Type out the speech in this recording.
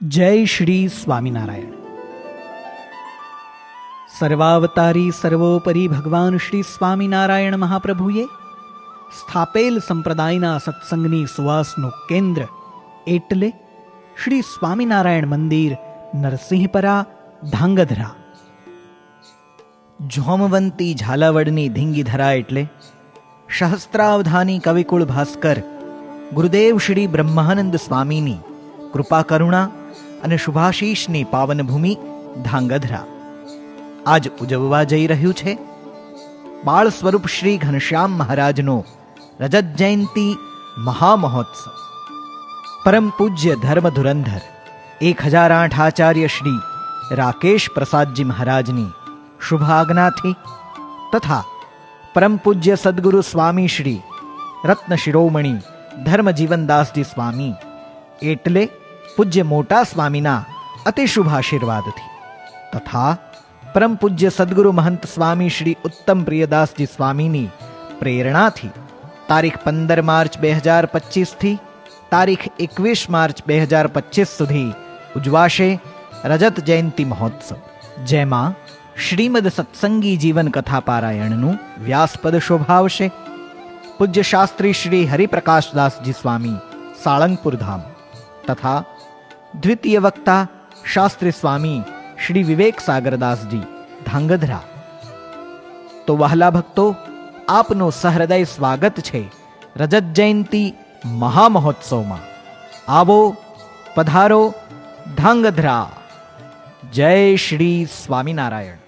જય શ્રી સ્વામિનારાયણ સર્વાવતારી સર્વોપરી ભગવાન શ્રી સ્વામિનારાયણ મહાપ્રભુએ સ્થાપેલ સંપ્રદાયના સત્સંગની સુવાસનું કેન્દ્ર એટલે શ્રી સ્વામિનારાયણ મંદિર નરસિંહપરા ધાંગધ્રા ઝોમવંતી ઝાલાવડની ધીંગીધરા એટલે સહસ્ત્રાવધાની કવિકુળ ભાસ્કર ગુરુદેવ શ્રી બ્રહ્માનંદ સ્વામીની કૃપા કરુણા અને શુભાશીષની પાવનભૂમિ ધાંગધ્રા. આજ ઉજવવા જઈ રહ્યું છે બાળ સ્વરૂપ શ્રી ઘનશ્યામ મહારાજનો રજત જયંતી મહામહોત્સવ. પરમ પૂજ્ય ધર્મ ધુરંધર, એક હજાર આઠ આચાર્ય શ્રી રાકેશ પ્રસાદજી મહારાજની શુભ તથા પરમ પૂજ્ય સદગુરુ સ્વામી શ્રી રત્ન શિરોમણી ધર્મજીવનદાસજી સ્વામી એટલે પૂજ્ય મોટા સ્વામીના અતિ શુભ આશીર્વાદથી. તથા પરમ પૂજ્ય સદગુરુ મહંત સ્વામી શ્રી ઉત્તમ પ્રિયદાસજી સ્વામીની પ્રેરણાથી તારીખ પંદર માર્ચ બે હજાર પચીસથી તારીખ એકવીસ માર્ચ બે હજાર પચીસ સુધી ઉજવાશે રજત જયંતી મહોત્સવ, જેમાં શ્રીમદ સત્સંગી જીવન કથા પારાયણનું વ્યાસપદ શોભાવશે. પૂજ્ય શાસ્ત્રી શ્રી હરિપ્રકાશદાસજી સ્વામી સાળંગપુર ધામ તથા દ્વિતીય વક્તા શાસ્ત્રી સ્વામી શ્રી વિવેક સાગરદાસજી, ધાંગધ્રા. તો વહાલા ભક્તો, આપનું સહૃદય સ્વાગત છે રજત જયંતી મહામહોત્સવમાં. આવો, પધારો, ધાંગધ્રા. જય શ્રી સ્વામિનારાયણ.